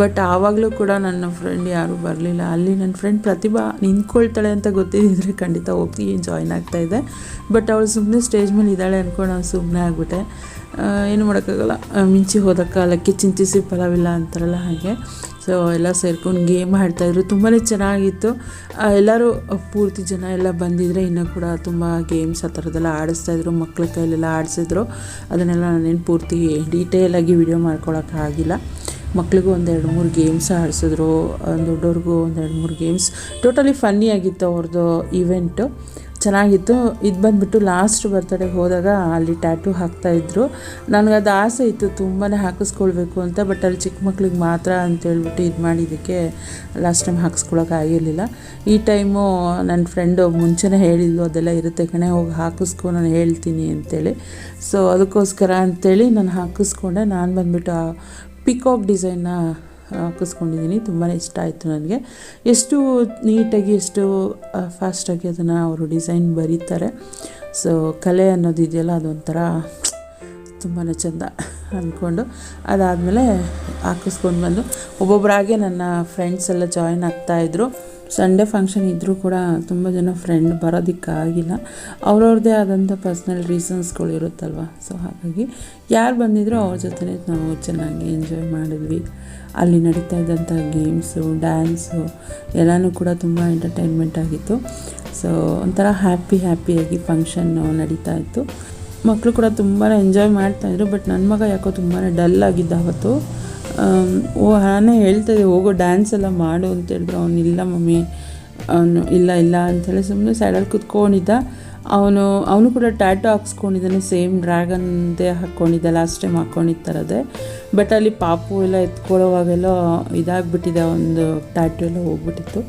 ಬಟ್ ಆವಾಗಲೂ ಕೂಡ ನನ್ನ ಫ್ರೆಂಡ್ ಯಾರೂ ಬರಲಿಲ್ಲ. ಅಲ್ಲಿ ನನ್ನ ಫ್ರೆಂಡ್ ಪ್ರತಿಭಾ ನಿಂತ್ಕೊಳ್ತಾಳೆ ಅಂತ ಗೊತ್ತಿದ್ದರೆ ಖಂಡಿತ ಹೋಗಿ ಜಾಯ್ನ್ ಆಗ್ತಾಯಿದ್ದೆ ಬಟ್ ಅವಳು ಸುಮ್ಮನೆ ಸ್ಟೇಜ್ ಮೇಲೆ ಇದ್ದಾಳೆ ಅಂದ್ಕೊಂಡು ನಾನು ಸುಮ್ಮನೆ ಆಗಿಬಿಟ್ಟೆ. ಏನು ಮಾಡೋಕ್ಕಾಗಲ್ಲ. ಮಿಂಚಿ ಹೋದ ಕಾಲಕ್ಕೆ ಚಿಂತಿಸಿ ಫಲವಿಲ್ಲ ಅಂತಾರಲ್ಲ ಹಾಗೆ. ಸೊ ಎಲ್ಲ ಸೇರ್ಕೊಂಡು ಗೇಮ್ ಆಡ್ತಾಯಿದ್ರು ತುಂಬಾ ಚೆನ್ನಾಗಿತ್ತು. ಎಲ್ಲರೂ ಪೂರ್ತಿ ಜನ ಎಲ್ಲ ಬಂದಿದ್ದರೆ ಇನ್ನೂ ಕೂಡ ತುಂಬ ಗೇಮ್ಸ್ ಆ ಥರದ್ದೆಲ್ಲ ಆಡಿಸ್ತಾಯಿದ್ರು ಮಕ್ಕಳ ಕೈಲೆಲ್ಲ ಆಡಿಸಿದ್ರು. ಅದನ್ನೆಲ್ಲ ನಾನೇನು ಪೂರ್ತಿ ಡೀಟೇಲಾಗಿ ವಿಡಿಯೋ ಮಾಡ್ಕೊಳೋಕ್ಕಾಗಿಲ್ಲ ಮಕ್ಳಿಗೂ ಒಂದೆರಡು ಮೂರು ಗೇಮ್ಸ್ ಆಡಿಸಿದ್ರು. ದೊಡ್ಡವ್ರಿಗೂ ಒಂದೆರಡು ಮೂರು ಗೇಮ್ಸ್ ಟೋಟಲಿ ಫನ್ನಿ ಆಗಿತ್ತು ಅವ್ರದ್ದು ಇವೆಂಟು ಚೆನ್ನಾಗಿತ್ತು. ಇದು ಬಂದುಬಿಟ್ಟು ಲಾಸ್ಟ್ ಬರ್ತಡೆಗೆ ಹೋದಾಗ ಅಲ್ಲಿ ಟ್ಯಾಟೂ ಹಾಕ್ತಾಯಿದ್ರು ನನಗದು ಆಸೆ ಇತ್ತು ತುಂಬಾ ಹಾಕಿಸ್ಕೊಳ್ಬೇಕು ಅಂತ ಬಟ್ ಅಲ್ಲಿ ಚಿಕ್ಕ ಮಕ್ಳಿಗೆ ಮಾತ್ರ ಅಂತೇಳ್ಬಿಟ್ಟು ಇದು ಮಾಡಿದ್ದಕ್ಕೆ ಲಾಸ್ಟ್ ಟೈಮ್ ಹಾಕಿಸ್ಕೊಳಕ್ಕಾಗಿರಲಿಲ್ಲ ಈ ಟೈಮು ನನ್ನ ಫ್ರೆಂಡು ಮುಂಚೆನೇ ಹೇಳಿದ್ಲು, ಅದೆಲ್ಲ ಇರುತ್ತೆ ಕಣೆ, ಹೋಗಿ ಹಾಕಿಸ್ಕೊ, ನಾನು ಹೇಳ್ತೀನಿ ಅಂತೇಳಿ. ಸೊ ಅದಕ್ಕೋಸ್ಕರ ಅಂತೇಳಿ ನಾನು ಹಾಕಿಸ್ಕೊಂಡೆ. ನಾನು ಬಂದುಬಿಟ್ಟು ಪಿಕಾಕ್ ಡಿಸೈನ್ನ ಹಾಕಿಸ್ಕೊಂಡಿದ್ದೀನಿ. ತುಂಬಾ ಇಷ್ಟ ಆಯಿತು ನನಗೆ. ಎಷ್ಟು ನೀಟಾಗಿ, ಎಷ್ಟು ಫಾಸ್ಟಾಗಿ ಅದನ್ನು ಅವರು ಡಿಸೈನ್ ಬರೀತಾರೆ. ಸೊ, ಕಲೆ ಅನ್ನೋದು ಇದೆಯಲ್ಲ, ಅದೊಂಥರ ತುಂಬಾ ಚೆಂದ ಅಂದ್ಕೊಂಡು ಅದಾದಮೇಲೆ ಹಾಕಿಸ್ಕೊಂಡು ಬಂದು ಒಬ್ಬೊಬ್ಬರಾಗೆ ನನ್ನ ಫ್ರೆಂಡ್ಸ್ ಎಲ್ಲ ಜಾಯಿನ್ ಆಗ್ತಾಯಿದ್ರು ಸಂಡೇ ಫಂಕ್ಷನ್ ಇದ್ದರೂ ಕೂಡ ತುಂಬ ಜನ ಫ್ರೆಂಡ್ ಬರೋದಕ್ಕಾಗಿಲ್ಲ. ಅವ್ರವ್ರದ್ದೇ ಆದಂಥ ಪರ್ಸ್ನಲ್ ರೀಸನ್ಸ್ಗಳು ಇರುತ್ತಲ್ವ? ಸೊ ಹಾಗಾಗಿ ಯಾರು ಬಂದಿದ್ರು ಅವ್ರ ಜೊತೆ ನಾವು ಚೆನ್ನಾಗಿ ಎಂಜಾಯ್ ಮಾಡಿದ್ವಿ. ಅಲ್ಲಿ ನಡೀತಾ ಇದ್ದಂಥ ಗೇಮ್ಸು ಡ್ಯಾನ್ಸು ಎಲ್ಲನೂ ಕೂಡ ತುಂಬ ಎಂಟರ್ಟೈನ್ಮೆಂಟ್ ಆಗಿತ್ತು. ಸೊ ಒಂಥರ ಹ್ಯಾಪಿ ಹ್ಯಾಪಿಯಾಗಿ ಫಂಕ್ಷನ್ನು ನಡೀತಾ ಇತ್ತು. ಮಕ್ಕಳು ಕೂಡ ತುಂಬಾ ಎಂಜಾಯ್ ಮಾಡ್ತಾಯಿದ್ರು ಬಟ್ ನನ್ನ ಮಗ ಯಾಕೋ ತುಂಬಾ ಡಲ್ ಆಗಿದ್ದ ಅವತ್ತು. ಓ ನಾನೇ ಹೇಳ್ತಾಯಿದ್ದೆ ಹೋಗೋ ಡ್ಯಾನ್ಸ್ ಎಲ್ಲ ಮಾಡು ಅಂತ ಹೇಳಿದ್ರು. ಅವನು, ಇಲ್ಲ ಮಮ್ಮಿ, ಅವನು, ಇಲ್ಲ ಇಲ್ಲ ಅಂಥೇಳಿ ಸುಮ್ಮನೆ ಸೈಡಲ್ಲಿ ಕುತ್ಕೊಂಡಿದ್ದ. ಅವನು ಅವನು ಕೂಡ ಟ್ಯಾಟೋ ಹಾಕ್ಸ್ಕೊಂಡಿದ್ದಾನೆ ಸೇಮ್ ಡ್ರ್ಯಾಗನ್ದೇ ಹಾಕ್ಕೊಂಡಿದ್ದ ಲಾಸ್ಟ್ ಟೈಮ್ ಹಾಕ್ಕೊಂಡಿರ್ತಾರದೆ ಬಟ್ ಅಲ್ಲಿ ಪಾಪು ಎಲ್ಲ ಎತ್ಕೊಳ್ಳೋವಾಗೆಲ್ಲ ಇದಾಗ್ಬಿಟ್ಟಿದೆ, ಒಂದು ಟ್ಯಾಟೋ ಎಲ್ಲ ಹೋಗ್ಬಿಟ್ಟಿತ್ತು.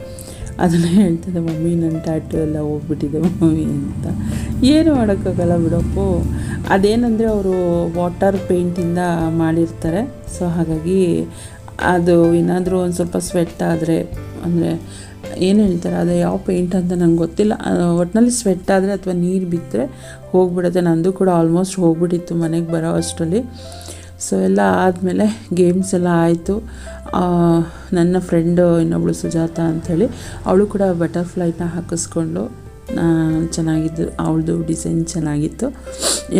ಅದನ್ನೇ ಹೇಳ್ತಿದ್ದೆ ಮಮ್ಮಿ ನನ್ನ ಟ್ಯಾಟು ಎಲ್ಲ ಹೋಗ್ಬಿಟ್ಟಿದೆ, ಮಮ್ಮಿ, ಅಂತ. ಏನು ಮಾಡೋಕ್ಕಾಗಲ್ಲ ಬಿಡಪ್ಪು ಅದೇನಂದರೆ ಅವರು ವಾಟರ್ ಪೇಂಟಿಂದ ಮಾಡಿರ್ತಾರೆ. ಸೊ ಹಾಗಾಗಿ ಅದು ಏನಾದರೂ ಒಂದು ಸ್ವಲ್ಪ ಸ್ವೆಟ್ ಆದರೆ, ಅಂದರೆ ಏನು ಹೇಳ್ತಾರೆ, ಅದು ಯಾವ ಪೇಂಟ್ ಅಂತ ನಂಗೆ ಗೊತ್ತಿಲ್ಲ. ಒಟ್ಟಿನಲ್ಲಿ ಸ್ವೆಟ್ ಆದರೆ ಅಥವಾ ನೀರು ಬಿದ್ದರೆ ಹೋಗ್ಬಿಡುತ್ತೆ. ನಂದು ಕೂಡ ಆಲ್ಮೋಸ್ಟ್ ಹೋಗ್ಬಿಟ್ಟಿತ್ತು ಮನೆಗೆ ಬರೋ ಅಷ್ಟರಲ್ಲಿ. ಸೊ ಎಲ್ಲ ಆದಮೇಲೆ ಗೇಮ್ಸ್ ಎಲ್ಲ ಆಯಿತು. ನನ್ನ ಫ್ರೆಂಡು ಇನ್ನೊಬ್ಳು ಸುಜಾತ ಅಂಥೇಳಿ ಅವಳು ಕೂಡ ಬಟರ್ಫ್ಲೈನ ಹಾಕಿಸ್ಕೊಂಡು ಚೆನ್ನಾಗಿದ್ದು, ಅವಳದು ಡಿಸೈನ್ ಚೆನ್ನಾಗಿತ್ತು.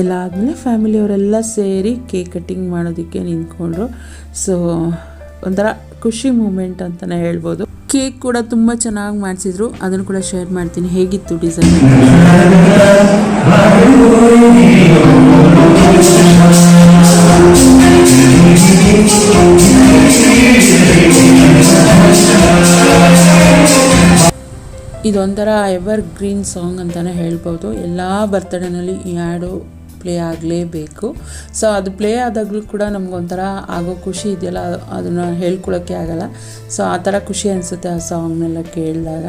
ಎಲ್ಲ ಆದಮೇಲೆ ಫ್ಯಾಮಿಲಿಯವರೆಲ್ಲ ಸೇರಿ ಕೇಕ್ ಕಟ್ಟಿಂಗ್ ಮಾಡೋದಕ್ಕೆ ನಿಂತ್ಕೊಂಡ್ರು. ಸೊ ಒಂಥರ ಖುಷಿ ಮೂಮೆಂಟ್ ಅಂತಲೇ ಹೇಳ್ಬೋದು. ಕೇಕ್ ಕೂಡ ತುಂಬ ಚೆನ್ನಾಗಿ ಮಾಡಿಸಿದ್ರು. ಅದನ್ನು ಕೂಡ ಶೇರ್ ಮಾಡ್ತೀನಿ. ಹೇಗಿತ್ತು ಡಿಸೈನ್ ಇದೊಂಥರ ಎವರ್ ಗ್ರೀನ್ ಸಾಂಗ್ ಅಂತಲೇ ಹೇಳ್ಬೋದು. ಎಲ್ಲ ಬರ್ತಡೇನಲ್ಲಿ ಈ ಹಾಡು ಪ್ಲೇ ಆಗಲೇಬೇಕು. ಸೊ ಅದು ಪ್ಲೇ ಆದಾಗಲೂ ಕೂಡ ನಮಗೊಂಥರ ಆಗೋ ಖುಷಿ ಇದೆಯಲ್ಲ, ಅದನ್ನು ಹೇಳ್ಕೊಳ್ಳೋಕ್ಕೆ ಆಗಲ್ಲ. ಸೊ ಆ ಥರ ಖುಷಿ ಅನಿಸುತ್ತೆ ಆ ಸಾಂಗ್ನೆಲ್ಲ ಕೇಳಿದಾಗ.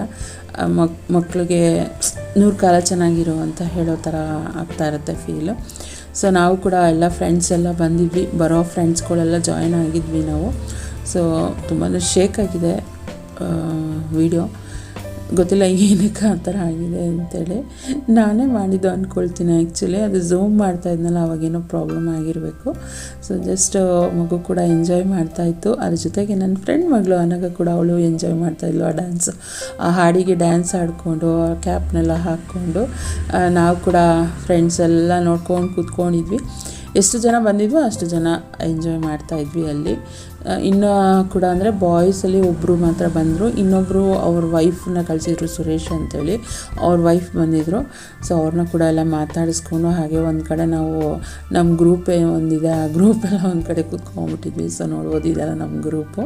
ಮಕ್ ಮಕ್ಕಳಿಗೆ ನೂರು ಕಾಲ ಚೆನ್ನಾಗಿರೋ ಅಂತ ಹೇಳೋ ಥರ ಆಗ್ತಾ ಇರುತ್ತೆ ಫೀಲು ಸೊ ನಾವು ಕೂಡ ಎಲ್ಲ ಫ್ರೆಂಡ್ಸ್ ಎಲ್ಲ ಬಂದಿದ್ವಿ. ಬರೋ ಫ್ರೆಂಡ್ಸ್ಗಳೆಲ್ಲ ಜಾಯ್ನ್ ಆಗಿದ್ವಿ ನಾವು. ಸೊ ತುಂಬಾ ಶೇಕ್ ಆಗಿದೆ ವಿಡಿಯೋ ಗೊತ್ತಿಲ್ಲ ಏನಕ್ಕೆ ಆ ಥರ ಆಗಿದೆ ಅಂತೇಳಿ. ನಾನೇ ಮಾಡಿದ್ದು ಅಂದ್ಕೊಳ್ತೀನಿ ಆ್ಯಕ್ಚುಲಿ ಅದು ಝೂಮ್ ಮಾಡ್ತಾ ಇದ್ನಲ್ಲ, ಅವಾಗೇನೋ ಪ್ರಾಬ್ಲಮ್ ಆಗಿರಬೇಕು. ಸೊ ಜಸ್ಟ್ ಮಗು ಕೂಡ ಎಂಜಾಯ್ ಮಾಡ್ತಾ ಇತ್ತು. ಅದ್ರ ಜೊತೆಗೆ ನನ್ನ ಫ್ರೆಂಡ್ ಮಗಳು ಅನಗ ಕೂಡ ಅವಳು ಎಂಜಾಯ್ ಮಾಡ್ತಾಯಿದ್ಲು ಆ ಡ್ಯಾನ್ಸ್ ಆ ಹಾಡಿಗೆ ಡ್ಯಾನ್ಸ್ ಆಡಿಕೊಂಡು, ಆ ಕ್ಯಾಪ್ನೆಲ್ಲ ಹಾಕ್ಕೊಂಡು ನಾವು ಕೂಡ ಫ್ರೆಂಡ್ಸ್ ಎಲ್ಲ ನೋಡ್ಕೊಂಡು ಕೂತ್ಕೊಂಡಿದ್ವಿ. ಎಷ್ಟು ಜನ ಬಂದಿದ್ವೋ ಅಷ್ಟು ಜನ ಎಂಜಾಯ್ ಮಾಡ್ತಾಯಿದ್ವಿ ಅಲ್ಲಿ. ಇನ್ನು ಕೂಡ ಅಂದರೆ ಬಾಯ್ಸಲ್ಲಿ ಒಬ್ಬರು ಮಾತ್ರ ಬಂದರು. ಇನ್ನೊಬ್ಬರು ಅವ್ರ ವೈಫನ್ನ ಕಳಿಸಿದ್ರು ಸುರೇಶ್ ಅಂತೇಳಿ. ಅವ್ರ ವೈಫ್ ಬಂದಿದ್ದರು ಸೊ ಅವ್ರನ್ನ ಕೂಡ ಎಲ್ಲ ಮಾತಾಡಿಸ್ಕೊಂಡು ಹಾಗೆ ಒಂದು ಕಡೆ ನಾವು ನಮ್ಮ ಗ್ರೂಪೇ ಒಂದಿದೆ ಆ ಗ್ರೂಪೆಲ್ಲ ಒಂದು ಕಡೆ ಕೂತ್ಕೊಂಡ್ಬಿಟ್ಟಿದ್ವಿ. ಸೊ ನೋಡ್ಬೋದು ನಮ್ಮ ಗ್ರೂಪು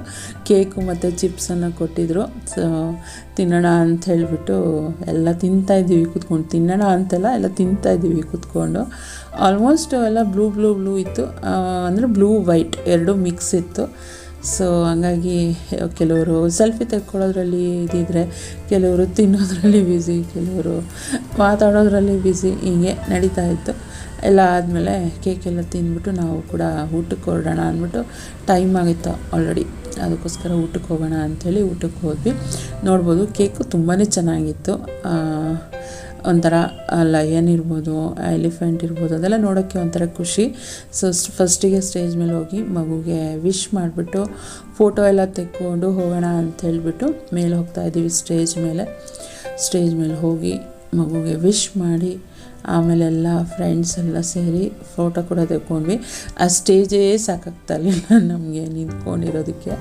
ಕೇಕು ಮತ್ತು ಚಿಪ್ಸನ್ನು ಕೊಟ್ಟಿದ್ದರು ಸೊ ತಿನ್ನೋಣ ಅಂತ ಹೇಳಿಬಿಟ್ಟು ಎಲ್ಲ ತಿಂತಾಯಿದ್ದೀವಿ ಕೂತ್ಕೊಂಡು. ತಿನ್ನೋಣ ಅಂತೆಲ್ಲ, ಎಲ್ಲ ತಿಂತಾಯಿದ್ದೀವಿ ಕೂತ್ಕೊಂಡು. ಆಲ್ಮೋಸ್ಟ್ ಎಲ್ಲ ಬ್ಲೂ ಬ್ಲೂ ಬ್ಲೂ ಇತ್ತು. ಅಂದರೆ ಬ್ಲೂ ವೈಟ್ ಎರಡು ಮಿಕ್ಸ್ ಇತ್ತು. ಸೊ ಹಂಗಾಗಿ ಕೆಲವರು ಸೆಲ್ಫಿ ತೆಕ್ಕೊಳ್ಳೋದ್ರಲ್ಲಿ ಇದಿದ್ರೆ, ಕೆಲವರು ತಿನ್ನೋದ್ರಲ್ಲಿ ಬ್ಯುಸಿ ಕೆಲವರು ಮಾತಾಡೋದ್ರಲ್ಲಿ ಬ್ಯುಸಿ ಹೀಗೆ ನಡೀತಾ ಇತ್ತು. ಎಲ್ಲ ಆದಮೇಲೆ ಕೇಕ್ ಎಲ್ಲ ತಿಂದ್ಬಿಟ್ಟು ನಾವು ಕೂಡ ಊಟಕ್ಕೆ ಹೊರಡೋಣ ಅಂದ್ಬಿಟ್ಟು ಟೈಮ್ ಆಗಿತ್ತು ಆಲ್ರೆಡಿ ಅದಕ್ಕೋಸ್ಕರ ಊಟಕ್ಕೆ ಹೋಗೋಣ ಅಂಥೇಳಿ ಊಟಕ್ಕೆ ಹೋದ್ವಿ. ನೋಡ್ಬೋದು ಕೇಕು ತುಂಬಾ ಚೆನ್ನಾಗಿತ್ತು. ಒಂಥರ ಲಯನ್ ಇರ್ಬೋದು ಎಲಿಫೆಂಟ್ ಇರ್ಬೋದು, ಅದೆಲ್ಲ ನೋಡೋಕ್ಕೆ ಒಂಥರ ಖುಷಿ. ಸೊ ಫಸ್ಟಿಗೆ ಸ್ಟೇಜ್ ಮೇಲೆ ಹೋಗಿ ಮಗುಗೆ ವಿಶ್ ಮಾಡಿಬಿಟ್ಟು ಫೋಟೋ ಎಲ್ಲ ತೆಕ್ಕೊಂಡು ಹೋಗೋಣ ಅಂತ ಹೇಳಿಬಿಟ್ಟು ಮೇಲೆ ಹೋಗ್ತಾ ಇದ್ದೀವಿ ಸ್ಟೇಜ್ ಮೇಲೆ. ಸ್ಟೇಜ್ ಮೇಲೆ ಹೋಗಿ ಮಗುಗೆ ವಿಶ್ ಮಾಡಿ ಆಮೇಲೆ ಎಲ್ಲ ಫ್ರೆಂಡ್ಸ್ ಎಲ್ಲ ಸೇರಿ ಫೋಟೋ ಕೂಡ ತೆಕ್ಕೊಂಡ್ವಿ. ಆ ಸ್ಟೇಜೇ ಸಾಕಾಗ್ತಾ ಇರಲಿಲ್ಲ ನಮಗೆ ನಿಂತ್ಕೊಂಡಿರೋದಕ್ಕೆ.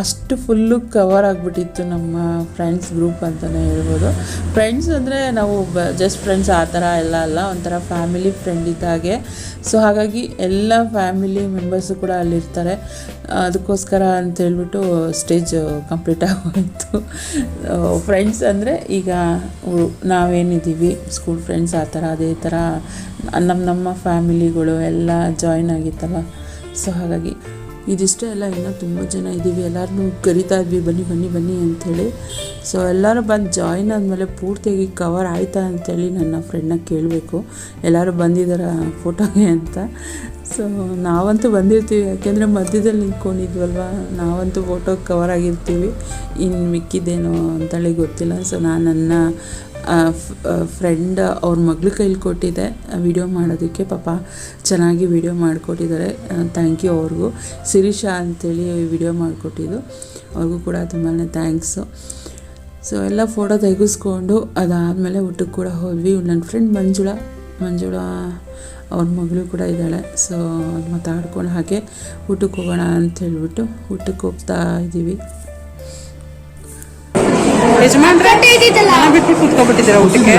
ಅಷ್ಟು ಫುಲ್ಲು ಕವರ್ ಆಗಿಬಿಟ್ಟಿತ್ತು ನಮ್ಮ ಫ್ರೆಂಡ್ಸ್ ಗ್ರೂಪ್ ಅಂತಲೇ ಹೇಳ್ಬೋದು. ಫ್ರೆಂಡ್ಸ್ ಅಂದರೆ ನಾವು ಬ ಜಸ್ಟ್ ಫ್ರೆಂಡ್ಸ್ ಆ ಥರ ಎಲ್ಲ ಅಲ್ಲ, ಒಂಥರ ಫ್ಯಾಮಿಲಿ ಫ್ರೆಂಡ್ ಇದ್ದಾಗೆ ಸೊ ಹಾಗಾಗಿ ಎಲ್ಲ ಫ್ಯಾಮಿಲಿ ಮೆಂಬರ್ಸು ಕೂಡ ಅಲ್ಲಿರ್ತಾರೆ. ಅದಕ್ಕೋಸ್ಕರ ಅಂತ ಹೇಳ್ಬಿಟ್ಟು ಸ್ಟೇಜ್ ಕಂಪ್ಲೀಟ್ ಆಗೋಯಿತು. ಫ್ರೆಂಡ್ಸ್ ಅಂದರೆ ಈಗ ನಾವೇನಿದ್ದೀವಿ ಸ್ಕೂಲ್ ಫ್ರೆಂಡ್ಸ್ ಆ ಥರ, ಅದೇ ಥರ ನಮ್ಮ ನಮ್ಮ ಫ್ಯಾಮಿಲಿಗಳು ಎಲ್ಲ ಜಾಯ್ನ್ ಆಗಿತ್ತಲ್ಲ. ಸೊ ಹಾಗಾಗಿ ಇದಿಷ್ಟೇ ಅಲ್ಲ, ಇನ್ನೂ ತುಂಬ ಜನ ಇದ್ದೀವಿ. ಎಲ್ಲರನ್ನೂ ಕರಿತಾ ಇದ್ವಿ. ಬನ್ನಿ ಬನ್ನಿ ಬನ್ನಿ ಅಂಥೇಳಿ. ಸೊ ಎಲ್ಲರೂ ಬಂದು ಜಾಯ್ನ್ ಆದಮೇಲೆ ಪೂರ್ತಿಯಾಗಿ ಕವರ್ ಆಯಿತಾ ಅಂಥೇಳಿ ನನ್ನ ಫ್ರೆಂಡ್ನ ಕೇಳಬೇಕು. ಎಲ್ಲರೂ ಬಂದಿದ್ದಾರ ಫೋಟೋಗೆ ಅಂತ. ಸೊ ನಾವಂತೂ ಬಂದಿರ್ತೀವಿ. ಯಾಕೆಂದರೆ ಮಧ್ಯದಲ್ಲಿ ನಿಂತ್ಕೊಂಡಿದ್ವಲ್ವ? ನಾವಂತೂ ಫೋಟೋ ಕವರ್ ಆಗಿರ್ತೀವಿ. ಇನ್ನು ಮಿಕ್ಕಿದ್ದೇನೋ ಅಂತೇಳಿ ಗೊತ್ತಿಲ್ಲ. ಸೊ ನಾನು ನನ್ನ ಫ್ರೆಂಡ್ ಅವ್ರ ಮಗಳ ಕೈಲಿ ಕೊಟ್ಟಿದ್ದೆ. ವಿಡಿಯೋ ಮಾಡೋದಕ್ಕೆ ಪಾಪ ಚೆನ್ನಾಗಿ ವಿಡಿಯೋ ಮಾಡಿಕೊಟ್ಟಿದ್ದಾರೆ. ಥ್ಯಾಂಕ್ ಯು ಅವ್ರಿಗೂ. ಶಿರೀಷಾ ಅಂತೇಳಿ ವಿಡಿಯೋ ಮಾಡಿಕೊಟ್ಟಿದ್ದು. ಅವ್ರಿಗೂ ಕೂಡ ತುಂಬಾ ಥ್ಯಾಂಕ್ಸು ಸೊ ಎಲ್ಲ ಫೋಟೋ ತೆಗೆಸ್ಕೊಂಡು ಅದಾದಮೇಲೆ ಊಟಕ್ಕೆ ಕೂಡ ಹೋದ್ವಿ. ನನ್ನ ಫ್ರೆಂಡ್ ಮಂಜುಳಾ ಮಂಜುಳಾ ಅವ್ರ ಮಗಳು ಕೂಡ ಇದ್ದಾಳೆ. ಸೊ ಮಾತಾಡ್ಕೊಂಡು ಹಾಗೆ ಊಟಕ್ಕೆ ಹೋಗೋಣ ಅಂತ ಹೇಳ್ಬಿಟ್ಟು ಊಟಕ್ಕೆ ಹೋಗ್ತಾ ಇದ್ದೀವಿ ಯಜಮಾನ್ರೆ? ಮನೆ ಬಿಟ್ಟು ಕೂತ್ಕೊಬಿಟ್ಟಿದ್ದೀರಾ ಊಟಕ್ಕೆ?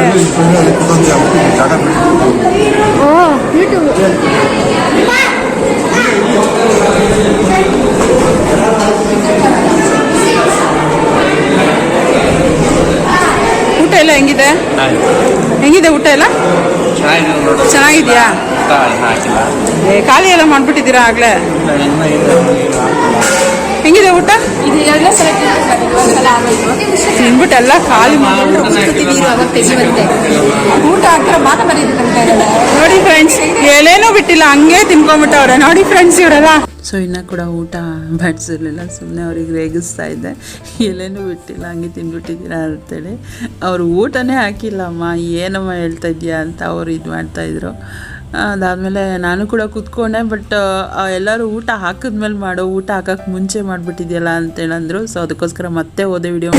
ಊಟ ಎಲ್ಲ ಹೆಂಗಿದೆ? ಹೆಂಗಿದೆ ಊಟ ಎಲ್ಲ? ಚೆನ್ನಾಗಿದ್ಯಾ? ಏ, ಖಾಲಿ ಎಲ್ಲ ಮಾಡ್ಬಿಟ್ಟಿದ್ದೀರಾ ಆಗ್ಲೇ? ಹೆಂಗಿದೆ ಊಟ? ತಿನ್ಬಿಟ್ಟು ಎಲ್ಲ ಖಾಲಿ ನೋಡಿ ಫ್ರೆಂಡ್ಸ್ ಎಲೆನೂ ಬಿಟ್ಟಿಲ್ಲ ಹಂಗೆ ತಿನ್ಕೊಂಡ್ಬಿಟ್ಟವ್ರೆ. ನೋಡಿ ಫ್ರೆಂಡ್ಸ್ ಇವರೆಲ್ಲ. ಸೊ ಇನ್ನ ಕೂಡ ಊಟ ಬಡ್ಸಿರ್ಲಿಲ್ಲ ಸುಮ್ಮನೆ ಅವ್ರಿಗೆ ರೇಗಿಸ್ತಾ ಇದ್ದೆ. ಎಲೆನೂ ಬಿಟ್ಟಿಲ್ಲ ಹಂಗೆ ತಿಂದ್ಬಿಟ್ಟಿದ್ದೀರಾ ಅಂತೇಳಿ. ಅವ್ರು ಊಟನೇ ಹಾಕಿಲ್ಲಮ್ಮ ಏನಮ್ಮ ಹೇಳ್ತಾ ಇದೆಯಾ ಅಂತ ಅವ್ರು ಇದು ಮಾಡ್ತಾಯಿದ್ರು ಅದಾದಮೇಲೆ ನಾನು ಕೂಡ ಕೂತ್ಕೊಂಡೆ ಬಟ್ ಎಲ್ಲರೂ ಊಟ ಹಾಕಿದ್ಮೇಲೆ ಮಾಡೋ ಊಟ ಹಾಕಕ್ಕೆ ಮುಂಚೆ ಮಾಡಿಬಿಟ್ಟಿದ್ಯಲ್ಲ ಅಂತೇಳಂದ್ರು ಸೊ ಅದಕ್ಕೋಸ್ಕರ ಮತ್ತೆ ಹೋದೆ ವಿಡಿಯೋ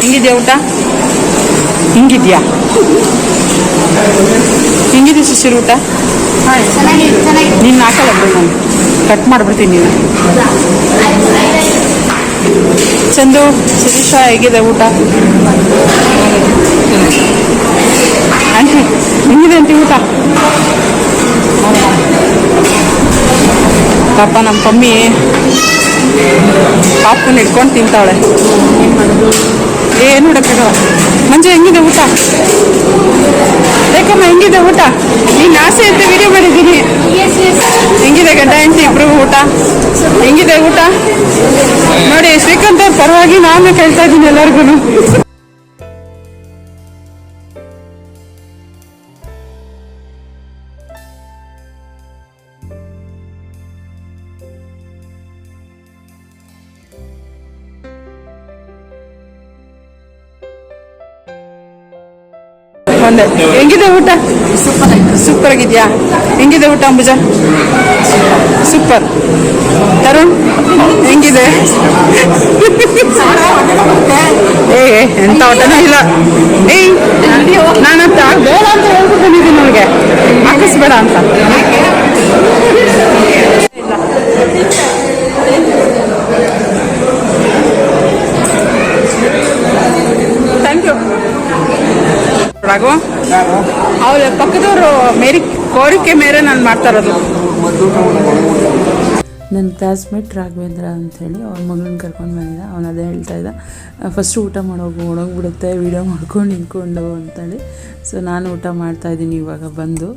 ಹಿಂಗಿದೆಯಾ ಊಟ? ಹಿಂಗಿದೆಯಾ? ಹಿಂಗಿದೆ ಶಿಶಿರ್ ಊಟ? ನೀನು ಹಾಕಲ್ಲ ಬಿಡು ನಾನು. ಕಟ್ ಮಾಡಿಬಿಡ್ತೀನಿ ನೀನು. ಚಂದು ಶಿರೀಷಾ ಹೇಗಿದೆ ಊಟ? ಆಂಟಿ ಹೆಂಗಿದೆ ಆಂಟಿ ಊಟ? ಪಾಪ ನಮ್ಮ ಪಮ್ಮಿ ಪಾಪನ ಇಟ್ಕೊಂಡು ತಿಂತಾವಳೆ ಏನು ನೋಡಕ್ಕಾಗಲ್ಲ ಮಂಜು, ಹೆಂಗಿದೆ ಊಟ? ಬೇಕಮ್ಮ ಹೆಂಗಿದೆ ಊಟ? ನೀನು ಆಸೆ ಅಂತ ವಿಡಿಯೋ ಮಾಡಿದ್ದೀನಿ. ಹೆಂಗಿದೆ ಗಂಡ ಹೆಂಡತಿ ಇಬ್ರು ಊಟ? ಹೆಂಗಿದೆ ಊಟ? ನೋಡಿ, ಶ್ರೀಕಂತ ಪರವಾಗಿ ನಾನು ಕೇಳ್ತಾ ಇದ್ದೀನಿ ಎಲ್ಲರಿಗೂ ಒಂದೇ ಹೆಂಗಿದೆ ಊಟ? ಸೂಪರ್ ಆಗಿದ್ಯಾ? ಹೆಂಗಿದೆ ಊಟ ಅಂಬುಜ? ಸೂಪರ್. ತರುಣ್ ಹೆಂಗಿದೆ? ಏ ಎಂತ ಊಟನೂ ಇಲ್ಲ. ಏಯ್ ನಾನಂತ ಬೇಡ ಅಂತ ಹೇಳ್ಬಿಟ್ಟು ಬಂದಿದ್ದೀನಿ ಅವ್ರಿಗೆ ಹಾಕಿಸ್ಬೇಡ ಅಂತ. ಅವ್ರ ಪಕ್ಕದವರು ಮೇರಿ ಕೋರಿಕೆ ಮೇರೆ ನಾನು ಮಾಡ್ತಾ ಇರೋದು. ನನ್ನ ಕ್ಲಾಸ್ಮೇಟ್ ರಾಘವೇಂದ್ರ ಅಂಥೇಳಿ ಅವ್ರ ಮಗಳನ್ನ ಕರ್ಕೊಂಡು ಬಂದಿದ್ದ. ಅವನು ಅದೇ ಹೇಳ್ತಾ ಇದ್ದ ಫಸ್ಟು ಊಟ ಮಾಡೋಗು ಒಣಗ್ಬಿಡುತ್ತೆ ವೀಡಿಯೋ ಮಾಡ್ಕೊಂಡು ನಿಂತ್ಕೊಂಡು ಅಂತೇಳಿ. ಸೊ ನಾನು ಊಟ ಮಾಡ್ತಾ ಇದ್ದೀನಿ ಇವಾಗ ಬಂದು.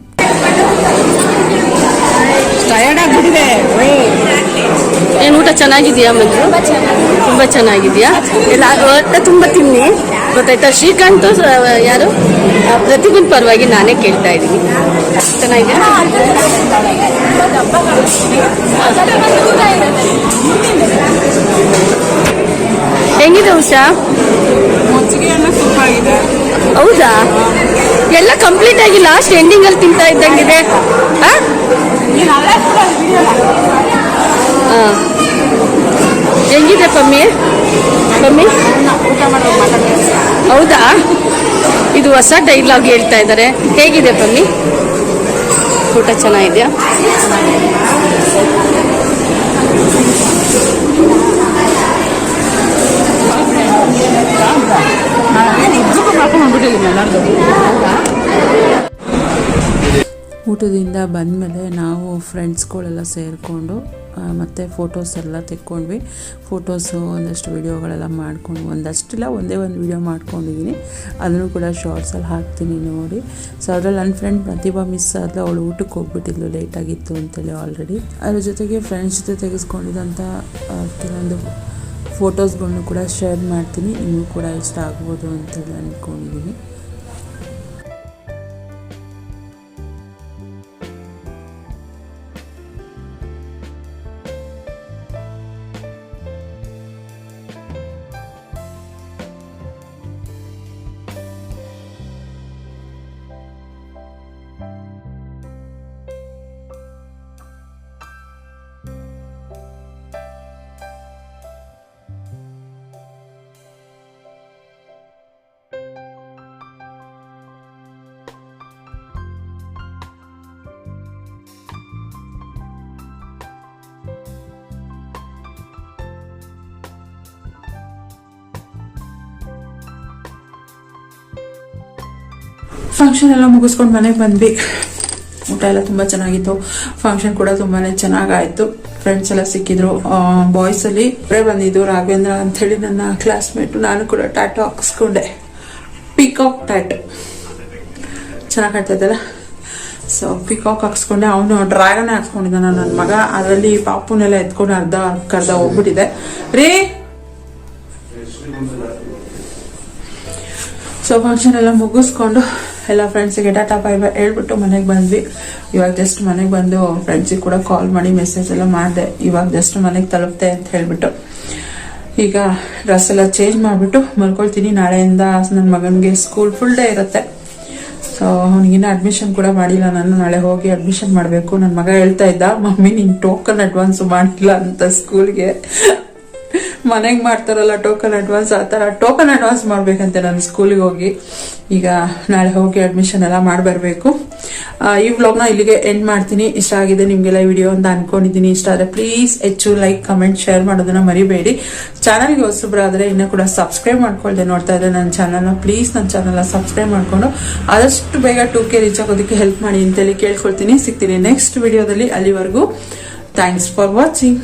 ಟಯರ್ಡ್ ಆಗಿಬಿಟ್ಟಿದೆ. ಏನು ಊಟ ಚೆನ್ನಾಗಿದೆಯಾ ಮಂಜು ತುಂಬ ಚೆನ್ನಾಗಿದೆಯಾ? ಎಲ್ಲ ತುಂಬ ತಿನ್ನಿ. ಗೊತ್ತಾಯ್ತಾ? ಶ್ರೀಕಾಂತ್ ಯಾರು? ಪ್ರತಿಭನ್ ಪರವಾಗಿ ನಾನೇ ಕೇಳ್ತಾ ಇದ್ದೀನಿ. ಚೆನ್ನಾಗಿದೆ ಹೆಂಗಿದೆ ಉಷಾ? ಹೌದಾ? ಎಲ್ಲ ಕಂಪ್ಲೀಟ್ ಆಗಿ ಲಾಸ್ಟ್ ಎಂಡಿಂಗ್ ಅಲ್ಲಿ ತಿಂತಾ ಇದ್ದಂಗಿದೆ. ಹೆಂಗಿದೆ ಪಮ್ಮಿ? ಪಮ್ಮಿ? ಹೌದಾ? ಇದು ಹೊಸ ಡೈಲಾಗ್ ಹೇಳ್ತಾ ಇದ್ದಾರೆ. ಹೇಗಿದೆ ಬನ್ನಿ? ಊಟ ಚೆನ್ನಾಗಿದೆಯಾ? ಊಟದಿಂದ ಬಂದಮೇಲೆ ನಾವು ಫ್ರೆಂಡ್ಸ್ಗಳೆಲ್ಲ ಸೇರಿಕೊಂಡು ಮತ್ತು ಫೋಟೋಸ್ ಎಲ್ಲ ತೆಕ್ಕೊಂಡ್ವಿ. ಫೋಟೋಸು ಒಂದಷ್ಟು ವೀಡಿಯೋಗಳೆಲ್ಲ ಮಾಡ್ಕೊಂಡು, ಒಂದಷ್ಟಿಲ್ಲ, ಒಂದೇ ಒಂದು ವೀಡಿಯೋ ಮಾಡ್ಕೊಂಡಿದ್ದೀನಿ ಅದನ್ನು ಕೂಡ ಶಾರ್ಟ್ಸಲ್ಲಿ ಹಾಕ್ತೀನಿ ನೋಡಿ. ಸೊ ಅದರಲ್ಲಿ ನನ್ನ ಫ್ರೆಂಡ್ ಪ್ರತಿಭಾ ಮಿಸ್ ಆದರೆ ಅವಳು ಊಟಕ್ಕೆ ಹೋಗ್ಬಿಟ್ಟಿದ್ಲು ಲೇಟಾಗಿತ್ತು ಅಂತೇಳಿ ಆಲ್ರೆಡಿ ಅದ್ರ ಜೊತೆಗೆ ಫ್ರೆಂಡ್ಸ್ ಜೊತೆ ತೆಗೆಸ್ಕೊಂಡಿದ್ದಂಥ ಕೆಲವೊಂದು ಫೋಟೋಸ್ಗಳ್ನು ಕೂಡ ಶೇರ್ ಮಾಡ್ತೀನಿ. ನಿಮಗೂ ಕೂಡ ಇಷ್ಟ ಆಗ್ಬೋದು ಅಂತೇಳಿ ಅಂದ್ಕೊಂಡಿದ್ದೀನಿ ಫಂಕ್ಷನ್ ಎಲ್ಲ ಮುಗಿಸ್ಕೊಂಡು ಮನೆಗೆ ಬಂದ್ವಿ. ಊಟ ಎಲ್ಲ ತುಂಬ ಚೆನ್ನಾಗಿತ್ತು. ಫಂಕ್ಷನ್ ಕೂಡ ತುಂಬಾ ಚೆನ್ನಾಗಾಯಿತು. ಫ್ರೆಂಡ್ಸ್ ಎಲ್ಲ ಸಿಕ್ಕಿದ್ರು. ಬಾಯ್ಸ್ ಅಲ್ಲಿ ಒಬ್ಬರೇ ಬಂದಿದ್ದು, ರಾಘವೇಂದ್ರ ಅಂಥೇಳಿ ನನ್ನ ಕ್ಲಾಸ್ಮೇಟು ನಾನು ಕೂಡ ಟ್ಯಾಟು ಹಾಕಿಸ್ಕೊಂಡೆ. ಪಿಕಾಕ್ ಟ್ಯಾಟು ಚೆನ್ನಾಗಿ ಕಾಣ್ತಾಯಿದ್ದಲ್ಲ ಸೊ ಪಿಕಾಕ್ ಹಾಕ್ಸ್ಕೊಂಡೆ. ಅವನು ಡ್ರ್ಯಾಗನ್ ಹಾಕ್ಸ್ಕೊಂಡಿದ್ದಾನ ನನ್ನ ಮಗ. ಅದರಲ್ಲಿ ಪಾಪುನೆಲ್ಲ ಎತ್ಕೊಂಡು ಅರ್ಧ, ಕರ್ದ ಹೋಗ್ಬಿಟ್ಟಿದೆ. ರೀ! ಸೊ ಫಂಕ್ಷನ್ ಎಲ್ಲ ಮುಗಿಸ್ಕೊಂಡು ಎಲ್ಲ ಫ್ರೆಂಡ್ಸಿಗೆ ಬೈ ಬೈ ಹೇಳ್ಬಿಟ್ಟು ಮನೆಗೆ ಬಂದ್ವಿ. ಇವಾಗ ಜಸ್ಟ್ ಮನೆಗೆ ಬಂದು ಫ್ರೆಂಡ್ಸಿಗೆ ಕೂಡ ಕಾಲ್ ಮಾಡಿ ಮೆಸೇಜ್ ಎಲ್ಲ ಮಾಡಿದೆ. ಇವಾಗ ಜಸ್ಟ್ ಮನೆಗೆ ತಲುಪ್ತೆ ಅಂತ ಹೇಳ್ಬಿಟ್ಟು. ಈಗ ಡ್ರೆಸ್ ಎಲ್ಲ ಚೇಂಜ್ ಮಾಡಿಬಿಟ್ಟು ಮಲ್ಕೊಳ್ತೀನಿ. ನಾಳೆಯಿಂದ ನನ್ನ ಮಗನಿಗೆ ಸ್ಕೂಲ್ ಫುಲ್ ಡೇ ಇರುತ್ತೆ. ಸೊ ಅವನಿಗಿನ್ನ ಅಡ್ಮಿಷನ್ ಕೂಡ ಮಾಡಿಲ್ಲ. ನಾನು ನಾಳೆ ಹೋಗಿ ಅಡ್ಮಿಷನ್ ಮಾಡಬೇಕು. ನನ್ನ ಮಗ ಹೇಳ್ತಾ ಇದ್ದ, ಮಮ್ಮಿ, ನೀನು ಟೋಕನ್ ಅಡ್ವಾನ್ಸ್ ಮಾಡಿಲ್ಲ ಅಂತ ಸ್ಕೂಲ್ಗೆ ಮನೆಗೆ ಮಾಡ್ತಾರಲ್ಲ ಟೋಕನ್ ಅಡ್ವಾನ್ಸ್ ಆ ಥರ ಟೋಕನ್ ಅಡ್ವಾನ್ಸ್ ಮಾಡ್ಬೇಕಂತೆ ನಾನು ಸ್ಕೂಲಿಗೆ ಹೋಗಿ. ಈಗ ನಾಳೆ ಹೋಗಿ ಅಡ್ಮಿಷನ್ ಎಲ್ಲ ಮಾಡಿ ಬರಬೇಕು ಈ ವ್ಲಾಗ್ನ ಇಲ್ಲಿಗೆ ಎಂಡ್ ಮಾಡ್ತೀನಿ. ಇಷ್ಟ ಆಗಿದೆ ನಿಮಗೆಲ್ಲ ವಿಡಿಯೋ ಅಂತ ಅನ್ಕೊಂಡಿದ್ದೀನಿ. ಇಷ್ಟ ಆದರೆ ಪ್ಲೀಸ್ ಹೆಚ್ಚು ಲೈಕ್ ಕಮೆಂಟ್ ಶೇರ್ ಮಾಡೋದನ್ನ ಮರಿಬೇಡಿ. ಚಾನಲ್ಗೆ ಹೊಸಬ್ರಾದ್ರೆ ಇನ್ನೂ ಕೂಡ ಸಬ್ಸ್ಕ್ರೈಬ್ ಮಾಡ್ಕೊಳ್ದೆ ನೋಡ್ತಾ ಇದ್ರೆ ನನ್ನ ಚಾನಲ್ನ ಪ್ಲೀಸ್ ನನ್ನ ಚಾನಲ್ನ ಸಬ್ಸ್ಕ್ರೈಬ್ ಮಾಡ್ಕೊಂಡು ಆದಷ್ಟು ಬೇಗ ಟೂ ಕೆ ರೀಚ್ ಆಗೋದಕ್ಕೆ ಹೆಲ್ಪ್ ಮಾಡಿ ಅಂತೇಳಿ ಕೇಳ್ಕೊಳ್ತೀನಿ. ಸಿಗ್ತೀನಿ ನೆಕ್ಸ್ಟ್ ವಿಡಿಯೋದಲ್ಲಿ ಅಲ್ಲಿವರೆಗೂ. Thanks for watching